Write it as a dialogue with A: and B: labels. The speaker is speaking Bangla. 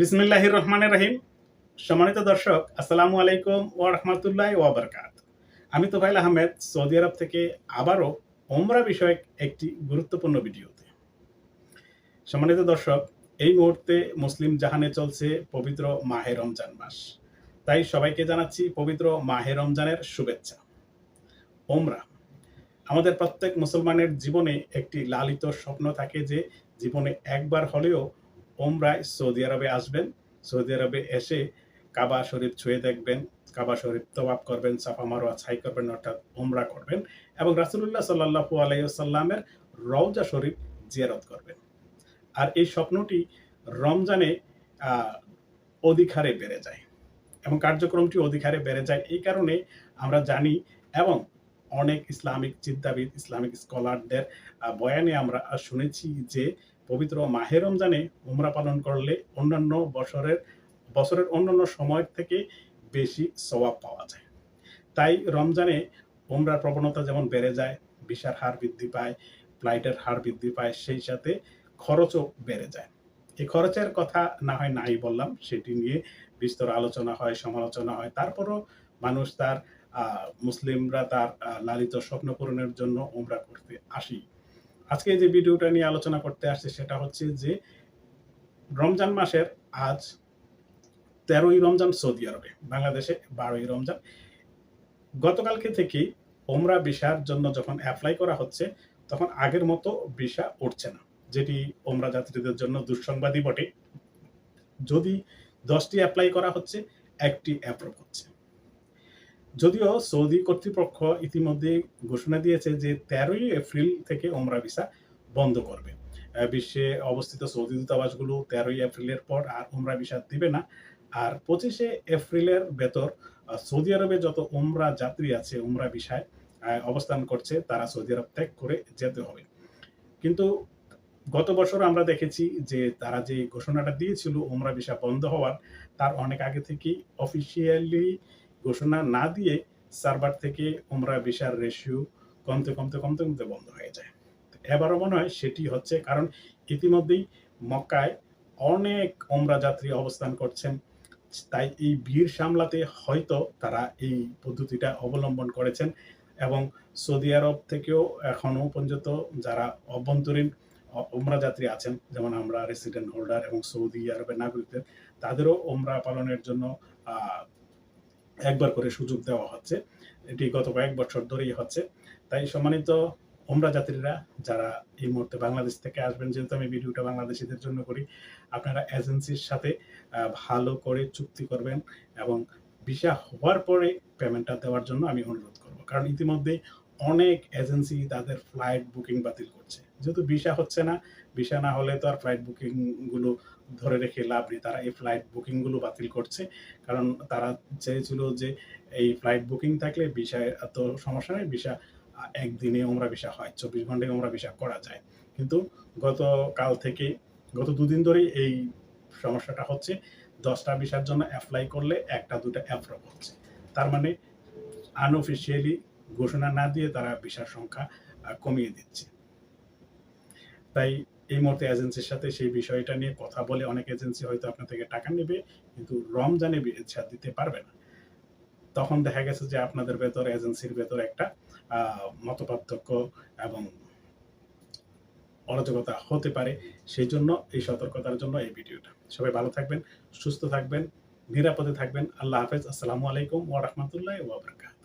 A: বিসমিল্লাহির রহমানের রহিম। সম্মানিত দর্শক, আসসালামু আলাইকুম ও রহমতুল্লাহ ওয়াবারকাত আমি তোফাইল আহমেদ, সৌদি আরব থেকে আবারও ওমরা বিষয়ক একটি গুরুত্বপূর্ণ ভিডিওতে। সম্মানিত দর্শক, এই মুহূর্তে মুসলিম জাহানে চলছে পবিত্র মাহে রমজান মাস। তাই সবাইকে জানাচ্ছি পবিত্র মাহে রমজানের শুভেচ্ছা। ওমরা, আমাদের প্রত্যেক মুসলমানের জীবনে একটি লালিত স্বপ্ন থাকে যে, জীবনে একবার হলেও ওমরায় সৌদি আরবে আসবেন। সৌদি আরবে এসে কাবা শরীফ ছুঁয়ে দেখবেন, কাবা শরীফ তবাব করবেন, সাফা মারোয়া ছাই করবেন, অর্থাৎ ওমরা করবেন এবং রাসুলুল্লাহ সাল্লাহু আলাইসাল্লামের রওজা শরীফ জিয়ারত করবেন। আর এই স্বপ্নটি রমজানে অধিক হারে বেড়ে যায় এবং কার্যক্রমটি অধিক হারে বেড়ে যায় এই কারণে আমরা জানি এবং অনেক ইসলামিক চিন্তাবিদ, ইসলামিক স্কলারদের বয়ানে আমরা শুনেছি যে পবিত্র মাহে রমজানে উমরা পালন করলে অন্যান্য বছরের বছরের অন্যান্য সময় থেকে বেশি সওয়াব পাওয়া যায়। তাই রমজানে উমরার প্রবণতা যেমন বেড়ে যায়, ভিসার হার বৃদ্ধি পায়, ফ্লাইটের হার বৃদ্ধি পায়, সেই সাথে খরচও বেড়ে যায়। এই খরচের কথা না হয় নাই বললাম, সেটি নিয়ে বিস্তর আলোচনা হয়, সমালোচনা হয়। তারপরও মানুষ তার মুসলিমরা তার লালিত স্বপ্ন পূরণের জন্য উমরা করতে আসি। আজকে যে ভিডিওটা নিয়ে আলোচনা করতে আসছে সেটা হচ্ছে যে রমজান মাসের আজ তেরোই রমজান সৌদি আরবে, বাংলাদেশে বারোই রমজান। গতকালকে থেকে ওমরা ভিসার জন্য যখন অ্যাপ্লাই করা হচ্ছে, তখন আগের মতো ভিসা উঠছে না, যেটি ওমরা যাত্রীদের জন্য দুঃসংবাদই বটে। যদি দশটি অ্যাপ্লাই করা হচ্ছে, একটি অ্যাপ্রুভ হচ্ছে। যদিও সৌদি কর্তৃপক্ষ ইতিমধ্যে ঘোষণা দিয়েছে যে তেরোই এপ্রিল থেকে ওমরা ভিসা বন্ধ করবে। বিশ্বে অবস্থিত সৌদি দূতাবাসগুলো তেরোই এপ্রিলের পর আর ওমরা ভিসা দিবে না। আর পঁচিশে এপ্রিলের ভেতর সৌদি আরবে যত ওমরা যাত্রী আছে, ওমরা ভিসায় অবস্থান করছে, তারা সৌদি আরব ত্যাগ করে যেতে হবে। কিন্তু গত বছর আমরা দেখেছি যে তারা যে ঘোষণাটা দিয়েছিল ওমরা ভিসা বন্ধ হওয়ার, তার অনেক আগে থেকেই অফিসিয়ালি ঘোষণা না দিয়ে সার্ভার থেকে ওমরা ভিসার রেশিও কমতে কমতে কমতে কমতে বন্ধ হয়ে যায়। এবারও মনে হয় সেটি হচ্ছে কারণ ইতিমধ্যেই মক্কায় অনেক ওমরা যাত্রী অবস্থান করছেন, তাই এই ভিড় সামলাতে হয়তো তারা এই পদ্ধতিটা অবলম্বন করেছেন এবং সৌদি আরব থেকেও এখনও পর্যন্ত যারা অভ্যন্তরীণ ওমরা যাত্রী আছেন, যেমন আমরা রেসিডেন্ট হোল্ডার এবং সৌদি আরবের নাগরিকদের, তাদেরও ওমরা পালনের জন্য একবার করে সুযোগ দেওয়া হচ্ছে। এটি গত কয়েক বছর ধরেই হচ্ছে। তাই সম্মানিত ওমরা যাত্রীরা, যারা এই মুহূর্তে বাংলাদেশ থেকে আসবেন, যেহেতু আমি ভিডিওটা বাংলাদেশিদের জন্য করি, আপনারা এজেন্সির সাথে ভালো করে চুক্তি করবেন এবং ভিসা হওয়ার পরে পেমেন্টটা দেওয়ার জন্য আমি অনুরোধ করব। কারণ ইতিমধ্যে অনেক এজেন্সি তাদের ফ্লাইট বুকিং বাতিল করছে। যেহেতু ভিসা হচ্ছে না, ভিসা না হলে তো আর ফ্লাইট বুকিংগুলো ধরে রেখে লাভ নেই। তারা এই ফ্লাইট বুকিংগুলো বাতিল করছে। কারণ তারা চেয়েছিল যে এই ফ্লাইট বুকিং থাকলে ভিসা এত সমস্যা নেই, ভিসা একদিনে ওমরা ভিসা হয়, চব্বিশ ঘন্টায় ওমরা ভিসা করা যায়। কিন্তু গতকাল থেকে, গত দুদিন ধরেই এই সমস্যাটা হচ্ছে। দশটা ভিসার জন্য অ্যাপ্লাই করলে একটা, দুটো অ্যাপ্রুভ হচ্ছে। তার মানে আনঅফিসিয়ালি ঘোষণা না দিয়ে তারা ভিসার সংখ্যা কমিয়ে দিচ্ছে। তাই এই মুহূর্তে এজেন্সির সাথে সেই বিষয়টা নিয়ে কথা বলে অনেক এজেন্সি হয়তো আপনার থেকে টাকা নেবে, কিন্তু রমজানে ভিসা দিতে পারবে না। তখন দেখা গেছে যে আপনাদের ভেতর এজেন্সির ভেতর একটা মতপার্থক্য এবং অরাজকতা হতে পারে। সেই জন্য এই সতর্কতার জন্য এই ভিডিওটা। সবাই ভালো থাকবেন, সুস্থ থাকবেন, নিরাপদে থাকবেন। আল্লাহ হাফেজ। আসসালামু আলাইকুম ওয়া রাহমাতুল্লাহি ওয়া বারাকাতুহু।